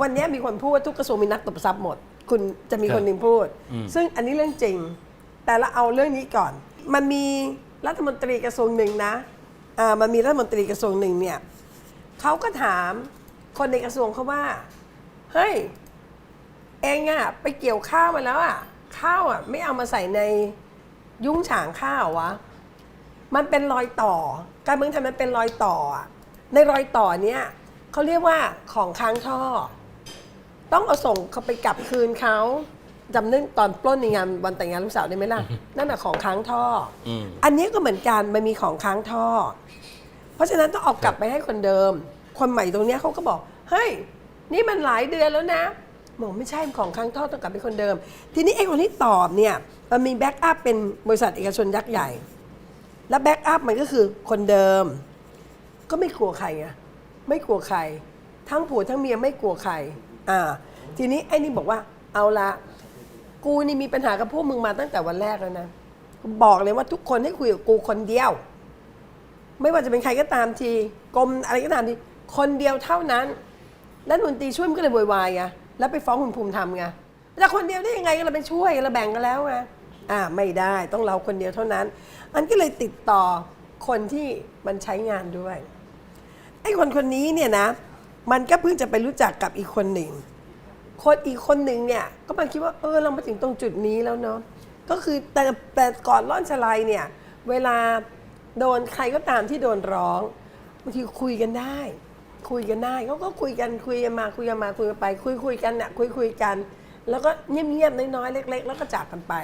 วันเนี้ยมีคนพูดว่าทุกกระทรวงมีนักตบทรัพย์หมด คุณจะมีครับคนหนึ่งพูดอืมซึ่งอันนี้เรื่องจริง แต่เราเอาเรื่องนี้ก่อน มันมีรัฐมนตรีกระทรวงหนึ่งนะอ่ามันมีรัฐมนตรีกระทรวงหนึ่งเนี่ยเขาก็ถามคนในกระทรวงเขาว่า เฮ้ย เองอะไปเกี่ยวข้าวมาแล้วอะข้าวอะไม่เอามาใส่ในยุ้งฉางข้าววะ มันเป็นรอยต่อ การเมืองไทยมันเป็นรอยต่ออะในรอยต่อเนี้ยเขาเรียกว่าของค้างท่อ ต้องเอาส่งเขาไปกลับคืนเขาจำเรื่องตอนปล้นในงานวันแต่งงานลูกสาวได้ไหมล่ะ นั่นแหะของค้างท่ออม อันนี้ก็เหมือนกันมันมีของค้างท่อ เพราะฉะนั้นต้องเอากลับไปให้คนเดิม คนใหม่ตรงเนี้ยเขาก็บอก เฮ้ย นี่มันหลายเดือนแล้วนะบอกไม่ใช่ของค้างท่อต้องกลับไปคนเดิม ทีนี้ไอ้คนที่ตอบเนี่ยมันมีแบ็กอัพเป็นบริษัทเอกชนยักษ์ใหญ่ แล้วแบ็กอัพมันก็คือคนเดิม ก็ไม่กลัวใครไงไม่กลัวใคร ทั้งผัวทั้งเมียไม่กลัวใคร อ่า ทีนี้ไอ้นี่บอกว่า เอาละกูนี่มีปัญหากับพวกมึงมาตั้งแต่วันแรกแล้วนะบอกเลยว่าทุกคนให้คุยกับกูคนเดียว ไม่ว่าจะเป็นใครก็ตามทีกรมอะไรก็ตามทีคนเดียวเท่านั้นแล้วดนตรีช่วยมันก็เลยโวยวายไงแล้วไปฟ้องคุณภูมิธรรมไงจะคนเดียวได้ยังไงเราไปช่วยเราแบ่งกันแล้วไงอ่าไม่ได้ต้องเราคนเดียวเท่านั้น อันก็เลยติดต่อคนที่มันใช้งานด้วยไอ้คนคนนี้เนี่ยนะ มันก็เพิ่งจะไปรู้จักกับอีกคนหนึ่ง คนอีกคนหนึ่งเนี่ย ก็มันคิดว่าเออเรามาถึงตรงจุดนี้แล้วเนาะก็คือแต่แต่ก่อนล่อนชลายเนี่ย เวลาโดนใครก็ตามที่โดนร้องบางทีคุยกันได้ คุยกันได้เขาก็คุยกันคุยกันมาคุยกันมาคุยกันไป คุยคุยกันเนี่ยคุยคุยกัน แล้วก็เงียบๆน้อยๆเล็ก ๆ แล้วก็จากกันไป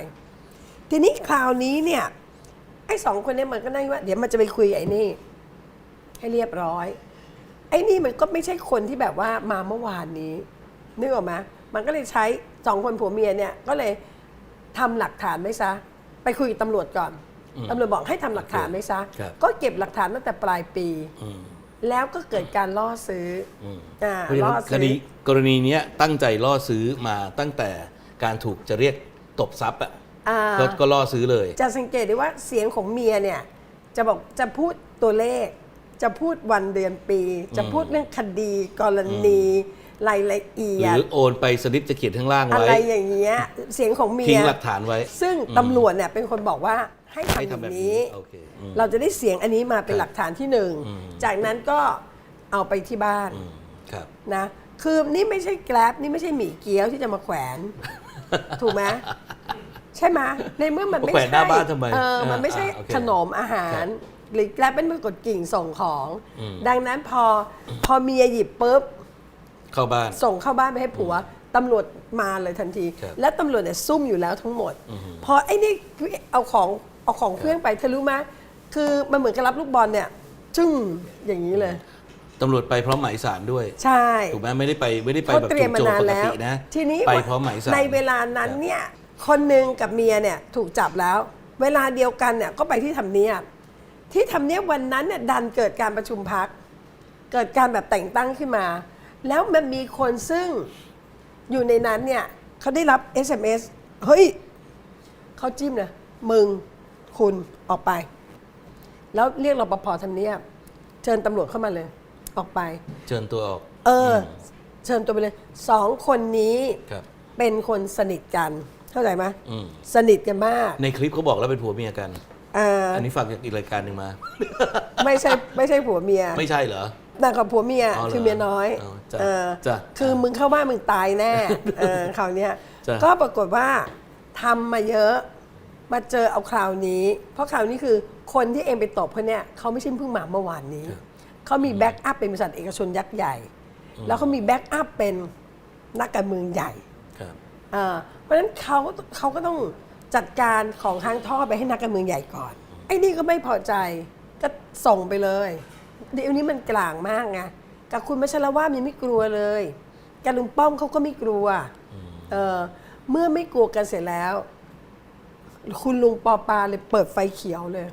ทีนี้คราวนี้เนี่ยไอ้สองคนเนี้มันก็นั่งว่า เดี๋ยวมันจะไปคุยไอ้นี่ให้เรียบร้อย ไอ้นี่มันก็ไม่ใช่คนที่แบบว่ามาเมื่อวานนี้นึกออกไหมมันก็เลยใช้สองคนผัวเมียเนี่ยก็เลยทำหลักฐานไว้ซะ ไปคุยกับตำรวจก่อนอืมตำรวจบอกให้ทำหลักฐานไว้ซะ ครับ ก็เก็บหลักฐานตั้งแต่ปลายปี อืมแล้วก็เกิดการล่อซื้อออืม อ่าเพราะฉะล่อนั้นคซื้อดีกรณีเนี้ยตั้งใจล่อซื้อมาตั้งแต่การถูกจะเรียกตบทรัพย์อะอ่า ก็ก็ล่อซื้อเลย จะสังเกตได้ว่าเสียงของเมียเนี่ย จะบอกจะพูดตัวเลข จะพูดวันเดือนปี จะพูดเรื่องคดีกรณีรายละเอีหยรืดอโอนไปสลิปจะเขียนข้างล่างอะไว้ไรอย่างเงี้ยเสียงของเมีทิ้ยงหลักฐานไว้ ซึ่งอืมตำรวจเนี่ยเป็นคนบอกว่าให้ให้ทำอทำแบย่าบงนี้นี้โอเคอืมเราจะได้เสียงอันนี้มาเป็นครับหลักฐานที่หนึ่งอืมจากนั้นก็เอาไปที่บ้านอืมครับนะคือนี่ไม่ใช่แกลบนี่ไม่ใช่หมี่เกี๊ยวที่จะมาแขวน ถูกไหมใช่ไหมในเมื่อมันไม่แขวนหน้าใช่บ้านทำไมเออมันอ่าไม่ใช่อ่าโอเคขนมอาหาร หรือแกลบเป็นมือกดกิ่งส่งของ อืม ดังนั้นพอพอเมียหยิบปุ๊บ เข้าบ้าน ส่งเข้าบ้านไปให้ผัวตำรวจมาเลยทันที ครับและตำรวจเนี่ยซุ่มอยู่แล้วทั้งหมด อือฮึพอไอ้นี่เอาของเอาของเครื่องไปเธอรู้ไหมคือมันเหมือนกับรับลูกบอลเนี่ยจึ้งอย่างนี้เลย ตำรวจไปพร้อมหมายสารด้วย ใช่ถูกไหมไม่ได้ไปไม่ได้ไปเขาแบบเตรียมมาจู่โจมนานปกแล้วตินะ ทีนี้ไปพร้อมหมายสารในเวลานั้นเนี่ยคนหนึ่งกับเมียเนี่ยถูกจับแล้ว เวลาเดียวกันเนี่ยก็ไปที่ทำเนียบ ที่ทำเนียบวันนั้นเนี่ยดันเกิดการประชุมพัก เกิดการแบบแต่งตั้งขึ้นมา แล้วมันมีคนซึ่งอยู่ในนั้นเนี่ยเขาได้รับ SMS เฮ้ยเขาจิ้มนะมึงคุณออกไป แล้วเรียกรปภทำเนียบ เชิญตำรวจเข้ามาเลย ออกไป เชิญตัวออกเอออเชิญตัวไปเลยสองคนนี้ครับ เป็นคนสนิทกัน เข้าใจไหมอืม สนิทกันมาก ในคลิปเขาบอกแล้วเป็นผัวเมียกัน อ่าอันนี้ฝากจากอีกรายการหนึ่งมา ไม่ใช่ไม่ใช่ผัวเมียไม่ใช่เหรอ นางกับผัวเมียอ๋อเหรอคือเมียน้อยอ๋อจ้ะเออจ้ะคือมึงเข้าบ้านมึงตายแน่เออคราวเนี้ยจ้ะ ก็ปรากฏว่าทำมาเยอะมาเจอเอาคราวนี้ เพราะคราวนี้คือคนที่เองไปตบเขาเนี่ยเขาไม่ใช่เพิ่งมาเมื่อวานนี้เขามีแบ็กอัพเป็นบริษัทเอกชนยักษ์ใหญ่ แล้วเขามีแบ็กอัพเป็นนักการเมืองใหญ่ ครับอ่าเพราะฉะนั้นเขาเขาก็ต้อง จัดการของทางท่อไปให้นักการเมืองใหญ่ก่อน ไอ้นี่ก็ไม่พอใจก็ส่งไปเลยเดี๋ยวนี้มันกลางมากไงกับคุณมัชรว่ามันไม่กลัวเลยกับลุงป้อมเขาก็ไม่กลัวเออเมื่อไม่กลัวกันเสร็จแล้ว คุณลุงปอปาเลยเปิดไฟเขียวเลย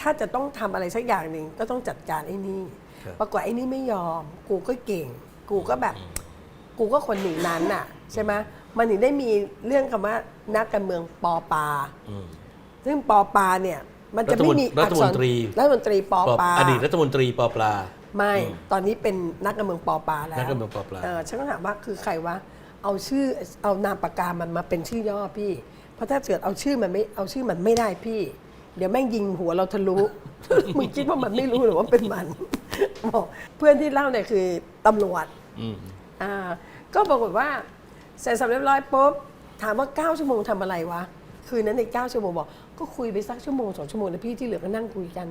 ถ้าจะต้องทำอะไรสักอย่างหนึ่งก็ต้องจัดการไอ้นี่ครับปรากฏไอ้นี่ไม่ยอม กูก็เก่ง กูก็แบบ กูก็คนหนึ่งนั้นน่ะ ใช่ไหม มันถึงได้มีเรื่องคำว่านักการเมืองปอปา อืม ซึ่งปอปาเนี่ย มันจะไม่มีรัฐมนตรีอักษรัฐมนตรีปอปอปาอดีตรัฐมนตรีปอปลา ไม่อืมตอนนี้เป็นนักการเมืองปอปลาแล้วนักการเมืองปอปลาเฉันก็ถามว่าคือใครวะเอาชื่อเอานามปากกามันมาเป็นชื่อย่อพี่ เพราะถ้าเกิดเอาชื่อมันไม่เอาชื่อมันไม่ได้พี่ เดี๋ยวแม่งยิงหัวเราทะลุ มึงคิดว่ามันไม่รู้หรือว่าเป็นมันบอกเพื่อนที่เล่าเนี่ยคือตำรวจ อืม อ่าก็ปรากฏว่า เสร็จสับเรียบร้อยปุ๊บถามว่า 9 ชั่วโมงทำอะไรวะ คืนนั้นใน9ชั่วโมงบอก ก็คุยไปสักชั่วโมงสองชั่วโมงนะพี่ที่เหลือก็นั่งคุยกัน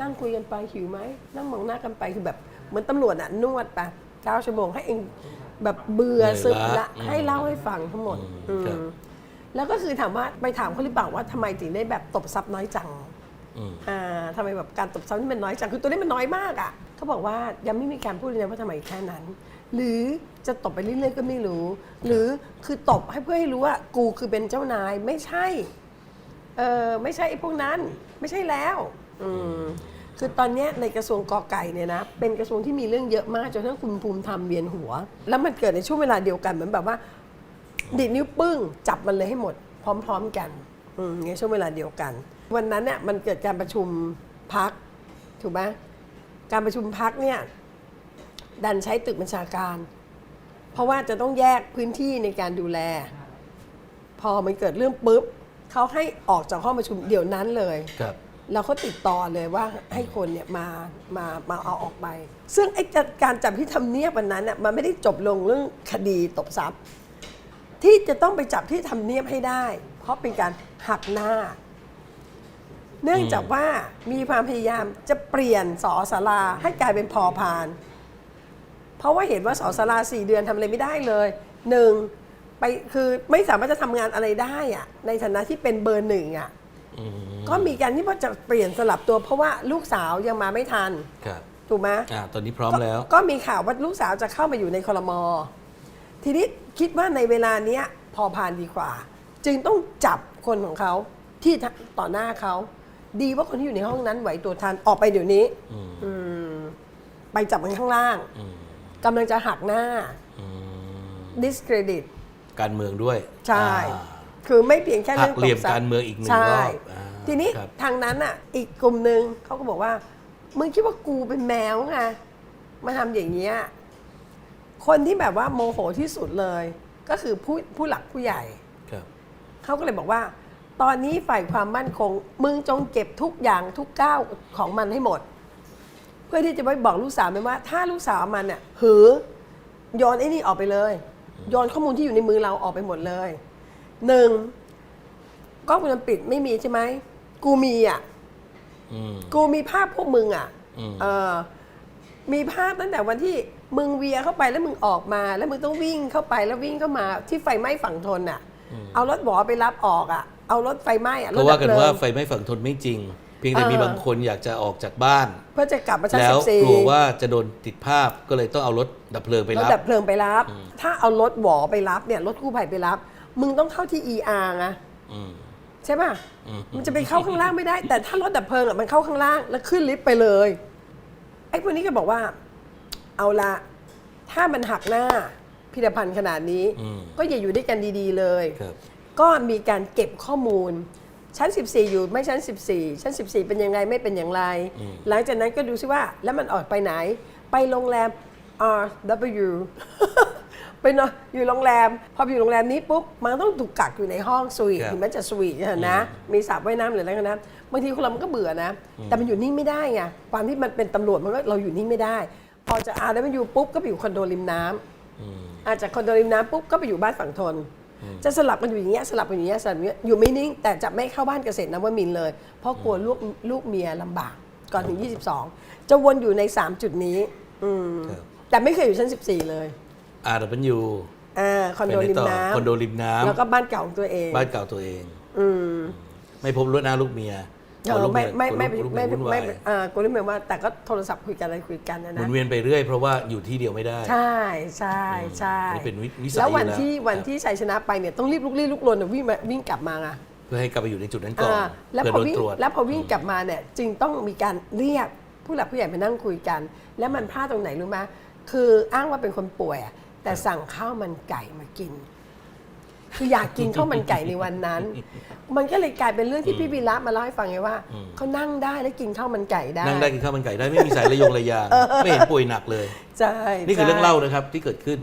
นั่งคุยกันไปหิวไหมนั่งมองหน้ากันไปคือแบบเหมือนตำรวจอะนวดไป9ชั่วโมงให้เองแบบเบื่อเหนื่อยซึมล้าละอืมให้เล่าให้ฟังทั้งหมดอืมอืมครับแล้วก็คือถามว่าไปถามเขาหรือเปล่าว่าทำไมถึงได้แบบตบซับน้อยจัง อืม อ่าทำไมแบบการตบซ้ำนี่มันน้อยจัง คือตัวนี้มันน้อยมากอะ่ะ เขาบอกว่ายังไม่มีการพูดเลยนะว่าทำไมแค่นั้น หรือจะตบไปเรื่อยๆก็ไม่รู้ หรือคือตบให้เพื่อให้รู้ว่า กูคือเป็นเจ้านายไม่ใช่ เออไม่ใช่ไอ้พวกนั้น ไม่ใช่แล้วอืมคือตอนเนี้ยในกระทรวงกอไก่เนี่ยนะเป็นกระทรวงที่มีเรื่องเยอะมากจนทั้งคุณภูมิธรรมเวียนหัว แล้วมันเกิดในช่วงเวลาเดียวกันเหมือนแบบว่าดิดนิ้วปึ้งจับมันเลยให้หมด พร้อม ๆกันอืมในช่วงเวลาเดียวกัน วันนั้นเนี่ยมันเกิดการประชุมพักถูกไหมการประชุมพักเนี่ย ดันใช้ตึกบัญชาการ เพราะว่าจะต้องแยกพื้นที่ในการดูแล พอมันเกิดเรื่องปุ๊บเขาให้ออกจากห้องประชุมเดี๋ยวนั้นเลยครับเราก็ติดต่อเลยว่าให้คนเนี่ยมามามาเอาออกไป ซึ่งไอ้จัดการจับที่ทำเนียบวันนั้นน่ะมันไม่ได้จบลงเรื่องคดีตบทรัพย์ ที่จะต้องไปจับที่ทำเนียบให้ได้ เพราะเป็นการหักหน้า เนื่องจากว่ามีความพยายามจะเปลี่ยนสอสาราให้กลายเป็นพอพาน เพราะว่าเห็นว่าสอสาราสี่เดือนทำอะไรไม่ได้เลยหนึ่งไปคือไม่สามารถจะทำงานอะไรได้อะในฐานะที่เป็นเบอร์หนึ่งอะอืมก็มีการที่ว่าจะเปลี่ยนสลับตัว เพราะว่าลูกสาวยังมาไม่ทันครับถูกไหม อ่าตอนนี้พร้อมแล้ว ก็ก็มีข่าวว่าลูกสาวจะเข้ามาอยู่ในคอรมอ ทีนี้คิดว่าในเวลาเนี้ยพอผ่านดีกว่า จึงต้องจับคนของเขาที่ต่อหน้าเขา ดีว่าคนที่อยู่ในห้องนั้นไหวตัวทันออกไปเดี๋ยวนี้ อืม อืมไปจับมันข้างล่าง อืม กำลังจะหักหน้า อืม discredit การเมืองด้วยใช่ อ่าคือไม่เพียงแค่เรื่องหักเหลี่ยมตบทพการเมืองอีกหนึ่งใช่รอบอ่าทีนี้ครับทางนั้นอะ อีกกลุ่มหนึ่งเขาก็บอกว่า มึงคิดว่ากูเป็นแมวไงมาทำอย่างเงี้ยคนที่แบบว่าโมโหที่สุดเลย ก็คือผู้ผู้หลักผู้ใหญ่ ครับ เขาก็เลยบอกว่า ตอนนี้ฝ่ายความมั่นคง มึงจงเก็บทุกอย่างทุกก้าวของมันให้หมด เพื่อที่จะไปบอกลูกสาวมันว่า ถ้าลูกสาวมันเนี่ยหือโยนไอ้นี่ออกไปเลยโยนข้อมูลที่อยู่ในมือเราออกไปหมดเลยหนึ่งกล้องวงจรปิดไม่มีใช่ไหมกูมีอะอืม กูมีภาพพวกมึงอะอืม เออมีภาพตั้งแต่วันที่มึงเวียเข้าไปแล้วมึงออกมา แล้วมึงต้องวิ่งเข้าไปแล้ววิ่งเข้ามาที่ไฟไหม้ฝั่งทนอะ เอารถหวอไปรับออกอะ เอารถไฟไหม้อะรก็ถว่าดับกันเพลิว่าง ไฟไหม้ฝั่งทนไม่จริง เพียงแต่เออมีบางคนอยากจะออกจากบ้าน เพื่อจะกลับมาชั้นแล้สิวบสี่กลัวว่าจะโดนติดภาพก็เลยต้องเอารถดับเพลิงไปรถรับ ดับเพลิงไปรับ ถ้าเอารถหวอไปรับเนี่ยรถกู้ภัยไปรับ มึงต้องเข้าที่ ER ไงอืม ใช่ป่ะอืม มันจะไปเข้าข้างล่างไม่ได้ แต่ถ้ารถดับเพลิงอะมันเข้าข้างล่างแล้วขึ้นลิฟต์ไปเลยไอ้พวกนี้ก็บอกว่า เอาละถ้ามันหักหน้าพิธภัณฑ์ขนาดนี้ อืม ก็อย่าอยู่ด้วยกันดี ๆ เลย ครับ ก็มีการเก็บข้อมูล ชั้น 14 อยู่ไม่ชั้น 14 ชั้น 14 เป็นยังไงไม่เป็นอย่างไรอืมหลังจากนั้นก็ดูซิว่าแล้วมันออกไปไหน ไปโรงแรม RW ไปนอนอยู่โรงแรม พอไปอยู่โรงแรมนี้ปุ๊บมันต้องถูกกักอยู่ในห้องสวีทครับถึงแม้จะสวีทเนี่ยนะ มีสระว่ายน้ำหรืออะไรก็นะบางทีคนเรามันก็เบื่อนะ แต่มันอยู่นิ่งไม่ได้ไงความที่มันเป็นตำรวจมันก็เราอยู่นิ่งไม่ได้ พอจะ RW ปุ๊บก็ไปอยู่คอนโดริมน้ำอืมอาจจากคอนโดริมน้ำปุ๊บก็ไปอยู่บ้านฝั่งทน จะสลับกันอยู่อย่างเงี้ยสลับกันอยู่อย่างเงี้ยสลับอย่างเงี้ยอยู่ไม่นิ่งแต่จะไม่เข้าบ้านเกษตรนวมินทร์เลย เพราะกลัวลูกลูกเมียลำบากก่อนถึง 22 จะวนอยู่ใน 3 จุดนี้อืมครับ แต่ไม่เคยอยู่ชั้น 14 เลยอาร์ดับยูอ่าคอนโดริมน้คอนโดริมน้ำแล้วก็บ้านเก่าของตัวเองำบ้านเก่าตัวเอง อืม ไม่พบรถหน้าลูกเมีย เออไม่ไม่ไม่กลัวลูกไม่ลูกไม่เยวุ่นวายไม่อ่ากลัวไม่ว่าแต่ก็โทรศัพท์คุยกันอะไรคุยกันนะหมุนะนเวียนไปเรื่อยเพราะว่าอยู่ที่เดียวไม่ได้ ใช่ใช่ใช่อันนี้เป็นวิวิสัยแล้ววันอยู่แล้วที่วันครับที่ชัยชนะไปเนี่ยต้องรีบลุกลี้ลุกลนอะวิ่งมาวิ่งกลับมาไง เพื่อให้กลับไปอยู่ในจุดนั้นก่อนอ่าแล้วเพื่อพอโดนวิ่งตรวจ แล้วพอวิ่งกลับมาเนี่ยจึงต้องมีการเรียกผู้หลักผู้ใหญ่มานั่งคุยกัน แล้วมันพลาดตรงไหนรู้ไหมคืออ้างว่าเป็นคนป่วยอะแต่สั่งข้าวมันไก่มากิน คืออยากกินข้าวมันไก่ในวันนั้น มันก็เลยกลายเป็นเรื่องที่พี่วีระมาเล่าให้ฟังไงว่าเขานั่งได้แล้วกินข้าวมันไก่ได้ นั่งได้กินข้าวมันไก่ได้ไม่มีสายระยงระยางไม่เห็นป่วยหนักเลย ใช่นี่คือใช่เรื่องเล่านะครับที่เกิดขึ้น